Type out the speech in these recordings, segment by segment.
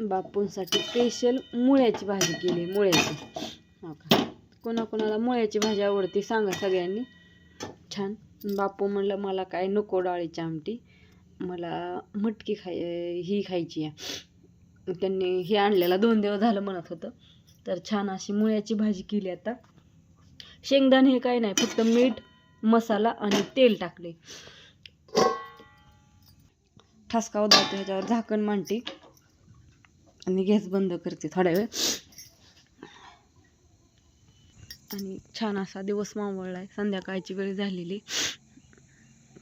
बापूंसाठी special मुळ्याची भाजी केली मुळ्याची. हो का? कोणाकोणाला मुळ्याची भाजी आवडते सांगा सगळ्यांनी. छान. बापू म्हणलं मला काय नको डाळीची आमटी. मला मटकी खाय ही खायची आहे. त्यांनी हे आणलेला दोन दिवस झालं म्हणत होतं. तर छान अशी मुळ्याची भाजी केली आता. शेंगदाणे हे काय नाही फक्त मीठ मसाला आणि तेल टाकले. ठसका उदावतो ह्याच्यावर झाकण मांडते. आणि गॅस बंद करते थोड्या वेळ. आणि छान असा दिवस मावळलाय. संध्याकाळची वेळ झालेली.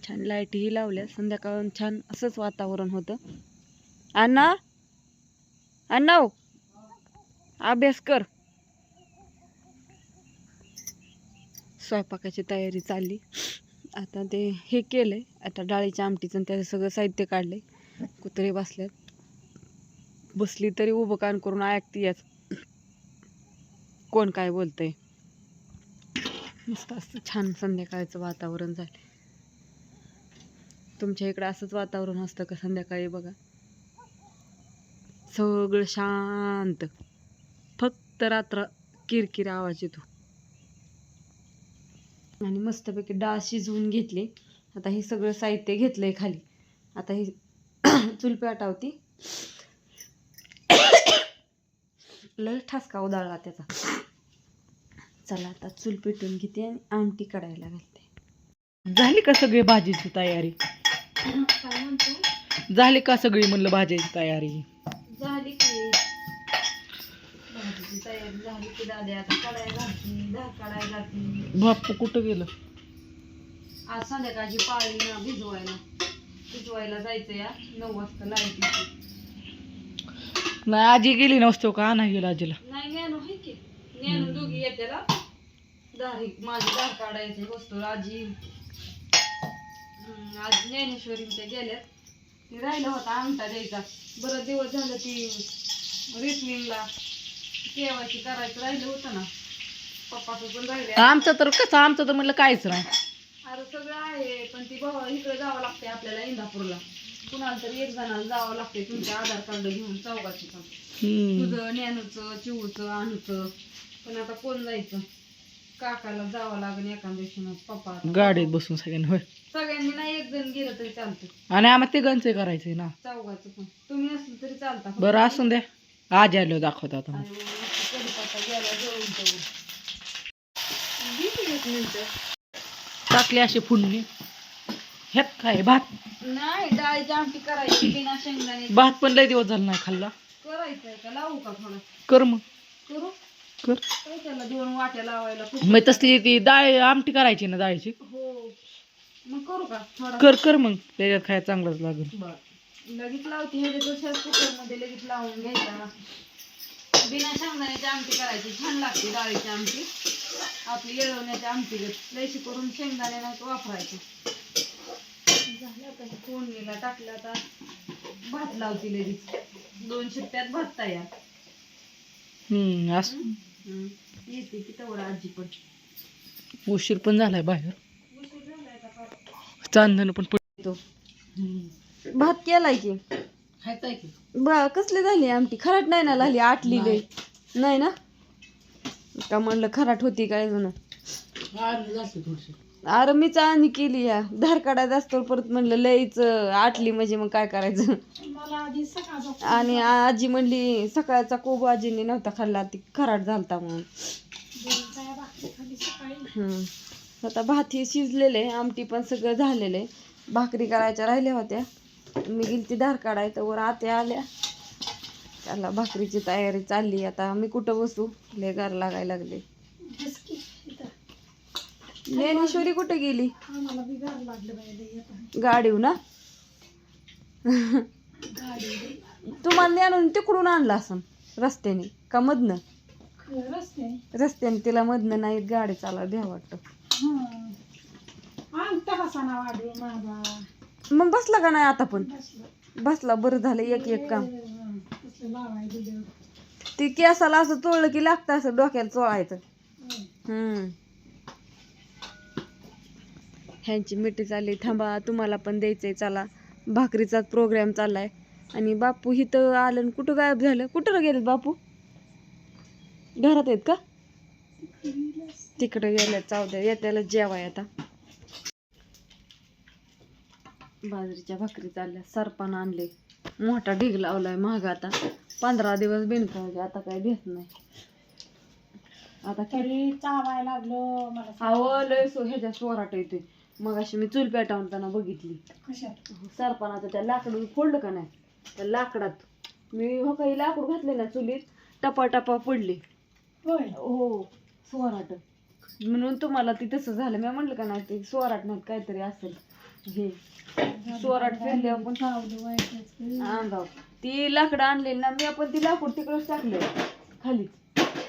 छान लाईटही लावल्या. संध्याकाळ छान असंच वातावरण होतं. अण्णा? अण्णा हो. अभ्यास कर. स्वयंपाकाची तयारी चालली. आता ते हे केलंय. आता डाळीच्या आमटीचं आणि त्याचं सगळं साहित्य काढलंय. कुत्रे बसल्यात. बसली तरी उभं कान करून ऐकती याच कोण काय बोलतंय? मस्त असतं छान संध्याकाळचं वातावरण झालं. तुमच्या इकडं असंच वातावरण असतं का संध्याकाळी बघा? सगळं शांत. फक्त रात्र किरकिर आवाज येतो. आणि मस्तपैकी डाळ शिजवून घेतली. आता हे सगळं साहित्य घेतलंय खाली. आता ही चूल पेटावती लय ठसका उदाळला त्याचा. चला आता चूल पेटून घेते आणि आमटी काढायला घालते. झाली का सगळी भाजीची तयारी? झाली का सगळी म्हणलं भाजीची तयारी? झाली की. भाजीची तयारी झाली की दादी आता बाप्पू कुठं गेलं? आज संध्याकाळची पाळी ना भिजवायला. भिजवायला जायचं या नऊ वाजता लाइट नाही आजी गेली नसतो का? नाही गेला आजीला. नाही ज्ञानू आहे की. ज्ञानू दोघी येत्याला. दारी माझी दार काढायची वस्तू आजी. हम्म, आज ज्ञानेश्वरी गेल्यात. ती राहिलं होता अंगठा द्यायचा. बरं दिवस झालं ती केवायची करायचं राहिलं होतं ना. पप्पाचं पण राहिले. आमचं तर कसं आमचं तर म्हणलं काहीच नाही. अरे सगळं आहे पण ती भाऊ इकडे जावं लागते आपल्याला इंदापूरला. कुणाला तरी एक जणाला जावं लागते तुमचे आधार कार्ड घेऊन पण. हम्म. तुझं ज्ञानूचं चिवूचं आणूचं. पण आता कोण जायचं? काकाला जावं लागेल एका दिवशी मग पप्पा आता. गाडीत बसून सगळ्यांनी होय. सगळ्यांनी नाही एक जण गेलं तरी चालतं आणि आम्हाला तिघांचे करायचंय ना. चौघाचं पण. तुम्ही असलं तरी चालता. बरं असून द्या. आज आलो दाखवत आता. आणि मग कढीपत्ता गेला जळून जळून किती एक मिनिटं. टाकली अशी फुडणी ह्यात काय? भात? नाही डाळीची आमटी करायची बिना शेंगदाणे. भात पण लय दिवस झाला नाही खाल्ला. करायचंय का? लावू का थोडं? कर मग. करू? कर. काय त्याला दोन वाट्या लावायला खूप मग तसली ती डाळ आमटी करायची ना डाळीची. हो. मग करू का? थोडा. कर कर मग. त्याच्यात खायला चांगलंच लागेल. बर. लगेच लावते. हे कुकरमध्ये लगेच लावून घ्यायचा. बिना शेंगदाण्याची आमटी करायची. छान लागते डाळीची आमटी. आपली येळवण्याची आमटी. लयशी करून शेंगदाणे नाही वापरायचे. झालं हे फोडणीला टाकलं आता भात लावते लगेच दोन शिट्ट्यात भात तयार हम्म असं. हम्म. येते की तेवढा आजी पण उशीर पण झालाय बाहेर. चांदण पण तो भात केलाय की. की बा कसली झाली आमटी? खराट नाही ना झाली आटली नाही. ना? का म्हणलं खराट होती काय जण थोडीशी. अरे मीच आणि केली या. धार काढायचा असतो परत म्हणलं लईच आटली म्हणजे मग काय करायचं? आणि आजी म्हणली सकाळचा कोब आजीने नव्हता खाल्ला ती खराट झालता म्हणून. हम्म. आता भात हे शिजलेले आमटी पण सगळं झालेलं. आहे भाकरी करायच्या राहिल्या होत्या. मी गेली ती धार काढायचं वर आत्या आल्या. त्याला भाकरीची तयारी चालली. आता मी कुठं बसू? लय गार लागायला लागले. ज्ञानेश्वरी कुठे गेली? गाडीव ना? तुम्हाला आणून तिकडून आणला असं रस्त्याने का मधनं? रस्त्याने तिला मधनं नाही गाडी चालवा द्या वाटतं. मग बसला का नाही आता पण? बसला बरं झालं एक एक काम. ती केसाला असं चोळलं की लागतं असं डोक्याला चोळायचं. हम्म. ह्यांची मिठी चालली. थांबा तुम्हाला पण द्यायचंय. चला. भाकरीचाच प्रोग्राम चाललाय. आणि बापू इथं आलं आणि कुठं गायब झालं? कुठं गेलेत बापू? घरात आहेत का? तिकडे गेल्या चावद्या येत्याला जेवाय आता. बाजरीच्या भाकरी चालल्या. सरपान आणले. मोठा ढीग लावलाय महाग आता. पंधरा दिवस बिनकाळजे आता काय भेट नाही. आता तरी चावायला लागलो. मला लय सो ह्याच्या स्वराट येते मग अशी मी चूल पेटावताना बघितली. कशात सरपणाचं त्या लाकडून फोडलं का नाही? त्या लाकडात. मी हो काही लाकूड घातले ना चुलीत टपा टपा पडले होय. हो स्वराट म्हणून तुम्हाला ती तसं झालं. मी म्हणलं का नाही ते स्वराट नाही काहीतरी असेल. हे. स्वराट फिरले आपण. ती लाकडं आणलेली ना मी आपण ती लाकूड तिकडंच टाकले. खाली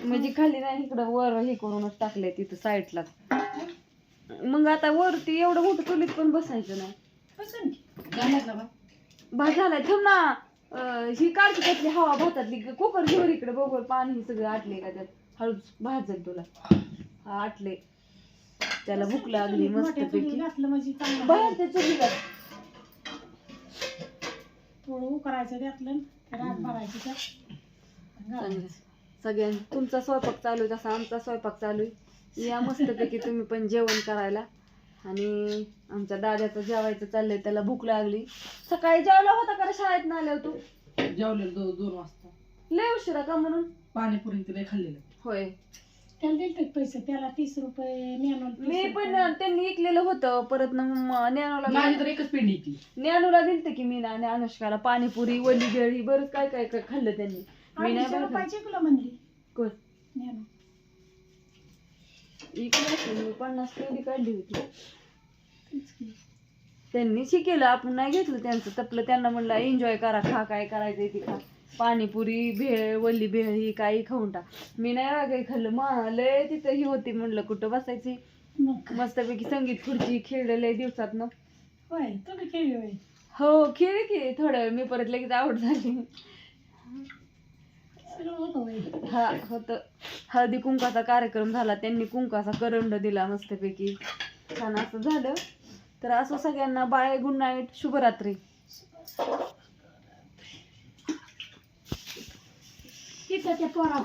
म्हणजे खाली नाही इकडं वर हे करूनच टाकलंय तिथं साईडला. मग आता वरती एवढं मोठं चुलीत पण बसायचं नाही. भात झालाय. थांब ना. अं, ही काढते त्यातली हवा भातातली. कुकर घेवर इकडे बरोबर पाणी हे सगळं आटले का त्यात. हळूच भाजल तुला. हा आटले त्याला भूक लागली मस्त पैकी घातलं म्हणजे चांगलं. बाहेर चुलीला थोडं उकरायचं भरायची. सगळ्यां तुमचा स्वयंपाक चालू आहे तसा आमचा स्वयंपाक चालू आहे. या मस्तपैकी तुम्ही पण जेवण करायला. आणि आमच्या दाद्याचं जेवायचं चाललंय त्याला भूक लागली. सकाळी जेवला होता का रे शाळेत ना आल्यावर तू? जेवलेलं दो दोन वाजता. लय उशिरा का म्हणून? पाणीपुरी तिला खाल्लेलं. होय. त्याला दिलते पैसे? त्याला तीस रुपये नेमून मी पण त्यांनी ऐकलेलं होतं. परत ना म- ज्ञानूला माझी तर एकच पेंडी ती ज्ञानूला दिलते की मी ना आणि अनुष्काला पाणीपुरी वली भेळी बरंच काय काय काय खाल्लं त्यांनी. मी नाही बरं खाल्लं. रुपयाची म्हणली? कोण? ज्ञानू. इकडे असेल, मी पन्नास पेढी काढली होती. त्यांनी शिकेलं आपण नाही घेतलं त्यांचं तपलं त्यांना म्हणलं एन्जॉय करा खा काय करायचं ते खा. पाणीपुरी भेळ वल्ली भेळ ही काही खाऊन टाक. मी नाही काही खाल्लं. मा लय तिथं ही होती म्हणलं कुठं बसायची. मस्तपैकी संगीत खुर्ची खेळलेलं दिवसात ना. होय तुम्ही केली होय? हो खेळ की थोड्या वेळ. मी परत लगेच आवड झाली. हा होत. हळदी कुंकाचा कार्यक्रम झाला त्यांनी कुंकाचा करंड दिला मस्तपैकी. छान असं झालं. तर असं सगळ्यांना बाय गुड नाईट शुभरात्री. त्या पोरा